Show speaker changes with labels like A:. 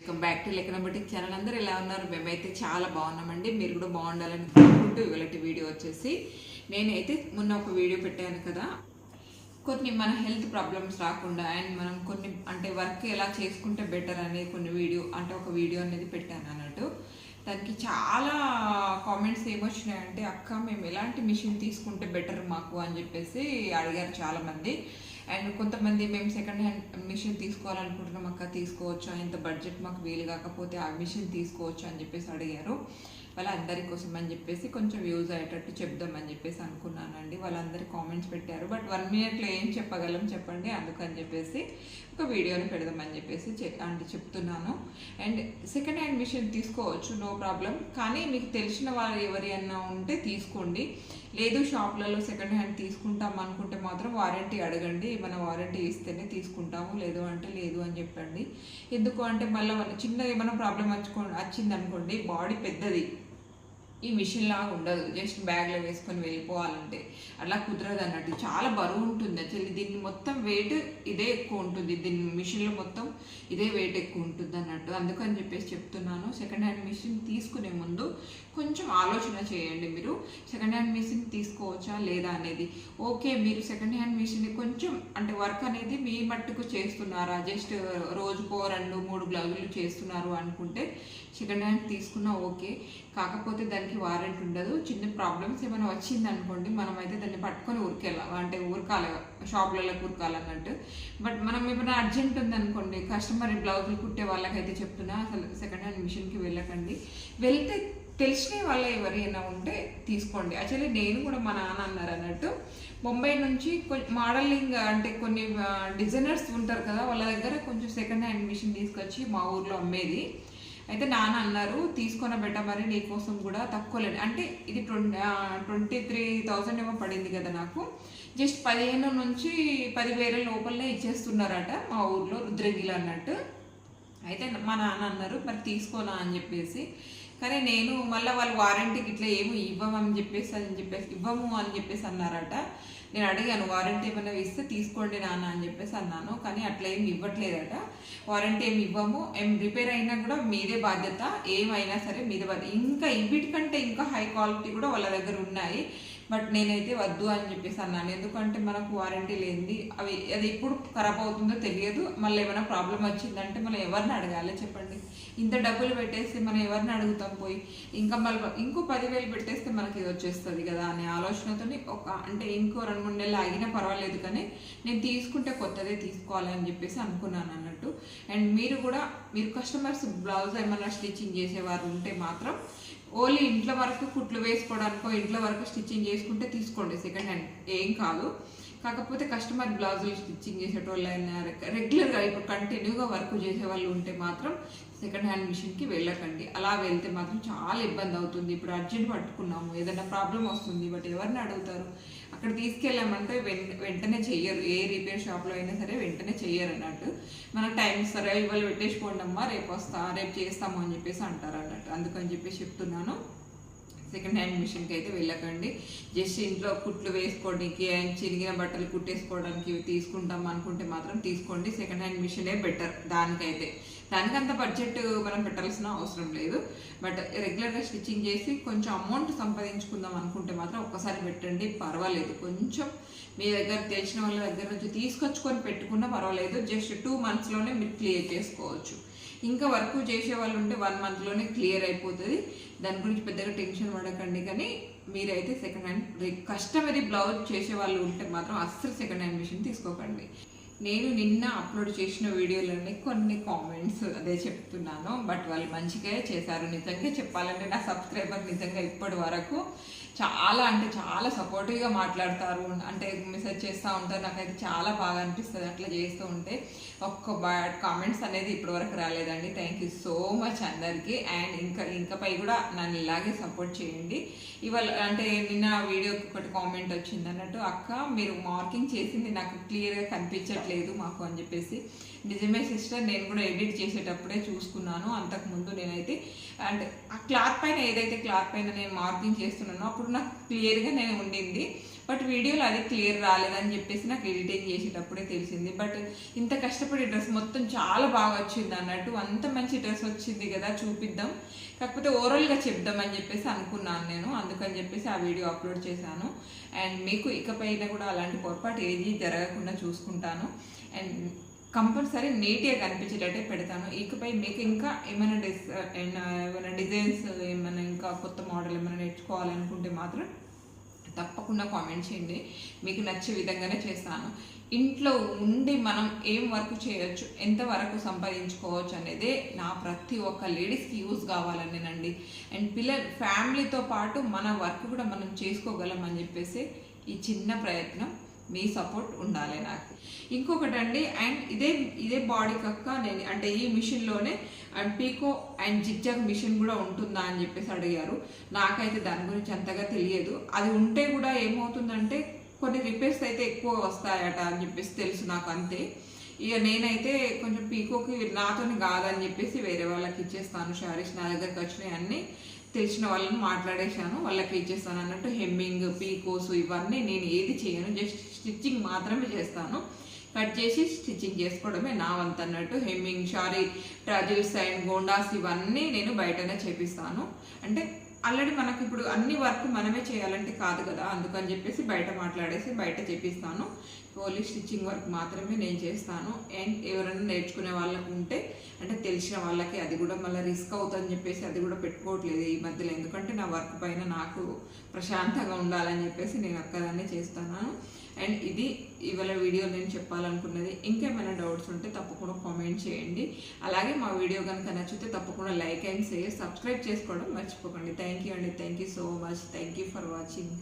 A: Welcome back to లెక్కనబటిక్ channel అందరూ ఎలా ఉన్నారు? మేమైతే చాలా బాగున్నామండి. మీరు కూడా బాగుండాలని కోరుకుంటూ ఇవాళ వీడియో వచ్చేసి నేనైతే మొన్న ఒక వీడియో పెట్టాను కదా. కొన్ని మన హెల్త్ ప్రాబ్లమ్స్ రాకుండా అండ్ మనం కొన్ని అంటే వర్క్ ఎలా చేసుకుంటే బెటర్ అనే కొన్ని వీడియో అంటే ఒక వీడియో అనేది పెట్టాను అన్నట్టు. దానికి చాలా కామెంట్స్ ఏమొచ్చినాయంటే అక్క మేము ఎలాంటి మిషన్ తీసుకుంటే బెటర్ మాకు? అని చెప్పేసి అడిగారు చాలామంది. అండ్ కొంతమంది మేము సెకండ్ హ్యాండ్ మిషన్ తీసుకోవాలనుకుంటున్నాం అక్క తీసుకోవచ్చా ఇంత బడ్జెట్ మాకు వీలు కాకపోతే ఆ మిషన్ తీసుకోవచ్చు అని చెప్పేసి అడిగారు. వాళ్ళందరి కోసం అని చెప్పేసి కొంచెం యూజ్ అయ్యేటట్టు చెప్దామని చెప్పేసి అనుకున్నానండి. వాళ్ళందరి కామెంట్స్ పెట్టారు. బట్ వన్ మినిట్లో ఏం చెప్పగలం చెప్పండి? అందుకని చెప్పేసి ఒక వీడియోని పెడదామని చెప్పేసి అంటే చెప్తున్నాను. అండ్ సెకండ్ హ్యాండ్ మిషన్ తీసుకోవచ్చు నో ప్రాబ్లం కానీ మీకు తెలిసిన వాళ్ళు ఎవరి అన్నా ఉంటే తీసుకోండి. లేదు షాప్లలో సెకండ్ హ్యాండ్ తీసుకుంటాం అనుకుంటే మాత్రం వారంటీ అడగండి. మన వారంటీ ఇస్తేనే తీసుకుంటాము. లేదు అంటే లేదు అని చెప్పండి. ఎందుకు అంటే మళ్ళీ చిన్న ఏమైనా ప్రాబ్లం వచ్చుకో వచ్చింది అనుకోండి బాడీ పెద్దది. ఈ మిషన్ లాగా ఉండదు. జస్ట్ బ్యాగ్లో వేసుకొని వెళ్ళిపోవాలంటే. అలా కుదరదు అన్నట్టు. చాలా బరువు ఉంటుంది యాక్చువల్లీ దీన్ని మొత్తం వెయిట్ ఇదే ఎక్కువ ఉంటుంది. దీని మిషన్లో మొత్తం ఇదే వెయిట్ ఎక్కువ ఉంటుంది అన్నట్టు. అందుకని చెప్పేసి చెప్తున్నాను. సెకండ్ హ్యాండ్ మిషన్ తీసుకునే ముందు కొంచెం ఆలోచన చేయండి మీరు. సెకండ్ హ్యాండ్ మిషన్ తీసుకోవచ్చా లేదా అనేది. ఓకే మీరు సెకండ్ హ్యాండ్ మిషన్ కొంచెం అంటే వర్క్ అనేది మీ మట్టుకు చేస్తున్నారా? జస్ట్ రోజుకో రెండు మూడు బ్లౌజులు చేస్తున్నారు అనుకుంటే సెకండ్ హ్యాండ్ తీసుకున్నా ఓకే కాకపోతే దానికి వారెంట్ ఉండదు. చిన్న ప్రాబ్లమ్స్ ఏమైనా వచ్చింది అనుకోండి మనమైతే దాన్ని పట్టుకొని ఊరికెళ్ళాలి. అంటే ఊరకాలి షాప్లలో ఊరకాలన్నట్టు బట్ మనం ఏమైనా అర్జెంట్ ఉందనుకోండి కస్టమర్ బ్లౌజులు కుట్టే వాళ్ళకైతే చెప్తున్నా అసలు సెకండ్ హ్యాండ్ మిషన్కి వెళ్ళకండి. వెళ్తే తెలిసిన వాళ్ళు ఎవరైనా ఉంటే తీసుకోండి. యాక్చువల్లీ నేను కూడా మా నాన్న అన్నారు అన్నట్టు ముంబై నుంచి కొ- మోడలింగ్ అంటే కొన్ని డిజైనర్స్ ఉంటారు కదా వాళ్ళ దగ్గర కొంచెం సెకండ్ హ్యాండ్ మిషన్ తీసుకొచ్చి మా ఊర్లో అమ్మేది. అయితే నాన్న అన్నారు తీసుకున్న బెట్ట మరి నీకోసం కూడా తక్కువ లేదు. అంటే ఇది ట్వంటీ ట్వంటీ త్రీ థౌజండ్ ఏమో పడింది కదా నాకు. జస్ట్ పదిహేను నుంచి పదివేల లోపలనే ఇచ్చేస్తున్నారట మా ఊర్లో రుద్రగిల అన్నట్టు. అయితే మా నాన్న అన్నారు మరి తీసుకోనా అని చెప్పేసి. కానీ నేను మళ్ళీ వాళ్ళు వారంటీకి ఇట్లా ఏమి ఇవ్వమని చెప్పేసి అని చెప్పేసి ఇవ్వము అని చెప్పేసి అన్నారట. నేను అడిగాను వారంటీ ఏమైనా ఇస్తే తీసుకోండి నాన్న అని చెప్పేసి అన్నాను. కానీ అట్లా ఏమి ఇవ్వట్లేదట. వారంటీ ఏమి ఇవ్వము ఏం రిపేర్ అయినా కూడా మీదే బాధ్యత. ఏమైనా సరే మీదే బాధ్యత. ఇంకా వీటికంటే ఇంకా హై క్వాలిటీ కూడా వాళ్ళ దగ్గర ఉన్నాయి. బట్ నేనైతే వద్దు అని చెప్పేసి అన్నాను. ఎందుకంటే మనకు వారంటీ లేనిది అవి అది ఎప్పుడు ఖరాబ్ అవుతుందో తెలియదు. మళ్ళీ ఏమైనా ప్రాబ్లం వచ్చిందంటే మనం ఎవరిని అడగాలి చెప్పండి. ఇంత డబ్బులు పెట్టేస్తే మనం ఎవరిని అడుగుతాం పోయి? ఇంకా మళ్ళీ ఇంకో పదివేలు పెట్టేస్తే మనకి ఇది వచ్చేస్తుంది కదా అనే ఆలోచనతోని ఒక అంటే ఇంకో రెండు మూడు నెలలు ఆగినా పర్వాలేదు కానీ నేను తీసుకుంటే కొత్తదే తీసుకోవాలి అని చెప్పేసి అనుకున్నాను అన్నట్టు అండ్ మీరు కూడా మీరు కస్టమర్స్ బ్లౌజ్ ఏమైనా స్టిచ్చింగ్ చేసేవారు ఉంటే మాత్రం ఓన్లీ ఇంట్లో వరకు కుట్లు వేసుకోవడానికో ఇంట్లో వరకు స్టిచ్చింగ్ చేసుకుంటే తీసుకోండి సెకండ్ హ్యాండ్ ఏం కాదు. కాకపోతే కస్టమర్ బ్లౌజులు స్టిచ్చింగ్ చేసేటోళ్ళైనా రెగ్యులర్గా ఇప్పుడు కంటిన్యూగా వర్క్ చేసే వాళ్ళు ఉంటే మాత్రం సెకండ్ హ్యాండ్ మిషన్కి వెళ్ళకండి. అలా వెళ్తే మాత్రం చాలా ఇబ్బంది అవుతుంది. ఇప్పుడు అర్జెంట్ పట్టుకున్నాము ఏదైనా ప్రాబ్లం వస్తుంది బట్ ఎవరిని అడుగుతారు? అక్కడ తీసుకెళ్ళామంటే వెన్ వెంటనే చెయ్యరు. ఏ రిపేర్ షాప్లో అయినా సరే వెంటనే చెయ్యరు అన్నట్టు. మనకు టైం సరే ఇవాళ పెట్టేసుకోండి అమ్మా రేపు వస్తా రేపు చేస్తాము అని చెప్పేసి అంటారు అన్నట్టు. అందుకని చెప్పేసి చెప్తున్నాను. సెకండ్ హ్యాండ్ మిషన్కి అయితే వెళ్ళకండి. జస్ట్ ఇంట్లో కుట్లు వేసుకోవడానికి చిరిగిన బట్టలు కుట్టేసుకోవడానికి తీసుకుంటాం అనుకుంటే మాత్రం తీసుకోండి. సెకండ్ హ్యాండ్ మిషనే బెటర్ దానికైతే. దానికంత బడ్జెట్ మనం పెట్టాల్సిన అవసరం లేదు. బట్ రెగ్యులర్గా స్టిచ్చింగ్ చేసి కొంచెం అమౌంట్ సంపాదించుకుందాం అనుకుంటే మాత్రం ఒక్కసారి పెట్టండి పర్వాలేదు. కొంచెం మీ దగ్గర తెలిసిన వాళ్ళ దగ్గర నుంచి తీసుకొచ్చుకొని పెట్టుకున్నా పర్వాలేదు. జస్ట్ టూ మంత్స్లోనే మీరు క్లియర్ చేసుకోవచ్చు. ఇంకా వర్క్ చేసే వాళ్ళు ఉంటే వన్ మంత్లోనే క్లియర్ అయిపోతుంది. దాని గురించి పెద్దగా టెన్షన్ పడకండి. కానీ మీరైతే సెకండ్ హ్యాండ్ కస్టమరీ బ్లౌజ్ చేసే వాళ్ళు ఉంటే మాత్రం అస్సలు సెకండ్ హ్యాండ్ మిషన్ తీసుకోకండి. నేను నిన్న అప్లోడ్ చేసిన వీడియోలోనే కొన్ని కామెంట్స్ అదే చెప్తున్నాను. బట్ వాళ్ళు మంచిగా చేశారు. నిజంగా చెప్పాలంటే నా సబ్స్క్రైబర్ నిజంగా ఇప్పటి వరకు చాలా అంటే చాలా సపోర్టివ్గా మాట్లాడతారు. అంటే మెసేజ్ చేస్తూ ఉంటారు. నాకైతే చాలా బాగా అనిపిస్తుంది. అట్లా చేస్తూ ఉంటే ఒక్క బ్యాడ్ కామెంట్స్ అనేది ఇప్పటి వరకు రాలేదండి. థ్యాంక్ యూ సో మచ్ అందరికీ. అండ్ ఇంకా ఇంకపై కూడా నన్ను ఇలాగే సపోర్ట్ చేయండి. ఇవాళ అంటే నిన్న వీడియోకి ఒకటి కామెంట్ వచ్చింది అన్నట్టు అక్క మీరు మార్కింగ్ చేసింది నాకు క్లియర్గా కనిపించట్లేదు. మాకు అని చెప్పేసి. నిజమే సిస్టర్ నేను కూడా ఎడిట్ చేసేటప్పుడే చూసుకున్నాను. అంతకుముందు నేనైతే అంటే ఆ క్లాత్ పైన ఏదైతే క్లాత్ పైన నేను మార్కింగ్ చేస్తున్నానో అప్పుడు నాకు క్లియర్గా నేను ఉండింది. బట్ వీడియోలో అది క్లియర్ రాలేదని చెప్పేసి నాకు ఎడిటింగ్ చేసేటప్పుడే తెలిసింది. బట్ ఇంత కష్టపడి డ్రెస్ మొత్తం చాలా బాగా వచ్చింది అన్నట్టు అంత మంచి డ్రెస్ వచ్చింది కదా చూపిద్దాం. కాకపోతే ఓవరాల్గా చెప్దామని చెప్పేసి అనుకున్నాను నేను అందుకని చెప్పేసి ఆ వీడియో అప్లోడ్ చేశాను. అండ్ మీకు ఇకపైన కూడా అలాంటి పొరపాటు ఏది జరగకుండా చూసుకుంటాను. అండ్ కంపల్సరీ నీట్గా కనిపించేటట్టే పెడతాను. ఇకపై మీకు ఇంకా ఏమైనా డిస్ ఏమైనా డిజైన్స్ ఏమైనా ఇంకా కొత్త మోడల్ ఏమైనా నేర్చుకోవాలనుకుంటే మాత్రం తప్పకుండా కామెంట్ చేయండి. మీకు నచ్చే విధంగానే చేస్తాను. ఇంట్లో ఉండి మనం ఏం వర్క్ చేయొచ్చు ఎంత వరకు సంపాదించుకోవచ్చు అనేది నా ప్రతి ఒక్క లేడీస్కి యూజ్ కావాలనేనండి అండ్ పిల్లల ఫ్యామిలీతో పాటు మన వర్క్ కూడా మనం చేసుకోగలం అని చెప్పేసి ఈ చిన్న ప్రయత్నం. మీ సపోర్ట్ ఉండాలి నాకు. ఇంకొకటి అండి అండ్ ఇదే ఇదే బాడీ కక్క నేను అంటే ఈ మిషన్లోనే and pico and zigzag machine కూడా ఉంటుందా అని చెప్పేసి అడిగారు. నాకైతే దాని గురించి అంతగా తెలియదు. అది ఉంటే కూడా ఏమవుతుందంటే కొన్ని రిపేర్స్ అయితే ఎక్కువ వస్తాయట అని చెప్పేసి తెలుసు నాకు అంతే. ఇక నేనైతే కొంచెం పీకోకి నాతోని కాదని చెప్పేసి వేరే వాళ్ళకి ఇచ్చేస్తాను శారీస్ నా దగ్గరకు వచ్చినాయి అన్నీ. తెలిసిన వాళ్ళని మాట్లాడేశాను వాళ్ళకి ఇచ్చేస్తాను అన్నట్టు హెమ్మింగ్ పీకోస్ ఇవన్నీ నేను ఏది చేయను జస్ట్ స్టిచ్చింగ్ మాత్రమే చేస్తాను. కట్ చేసి స్టిచ్చింగ్ చేసుకోవడమే నా వంత అన్నట్టు హెమ్మింగ్ షారీ ట్రాజిల్స్ అండ్ గోండాస్ ఇవన్నీ నేను బయటనే చేపిస్తాను. అంటే ఆల్రెడీ మనకి ఇప్పుడు అన్ని వర్క్ మనమే చేయాలంటే కాదు కదా. అందుకని చెప్పేసి బయట మాట్లాడేసి బయట చెప్పిస్తాను. ఓన్లీ స్టిచ్చింగ్ వర్క్ మాత్రమే నేను చేస్తాను. అండ్ ఎవరైనా నేర్చుకునే వాళ్ళకు ఉంటే అంటే తెలిసిన వాళ్ళకి అది కూడా మళ్ళీ రిస్క్ అవుతుందని చెప్పేసి అది కూడా పెట్టుకోవట్లేదు ఈ మధ్యలో. ఎందుకంటే నా వర్క్ పైన నాకు ప్రశాంతంగా ఉండాలని చెప్పేసి నేను ఒక్కదాన్నే చేస్తున్నాను. అండ్ ఇది ఇవాళ వీడియో నేను చెప్పాలనుకున్నది. ఇంకేమైనా డౌట్స్ ఉంటే తప్పకుండా కామెంట్ చేయండి. అలాగే మా వీడియో కనుక నచ్చితే తప్పకుండా లైక్ అండ్ షేర్ సబ్స్క్రైబ్ చేసుకోవడం మర్చిపోకండి. థ్యాంక్ యూ అండి. Thank you so much thank you for watching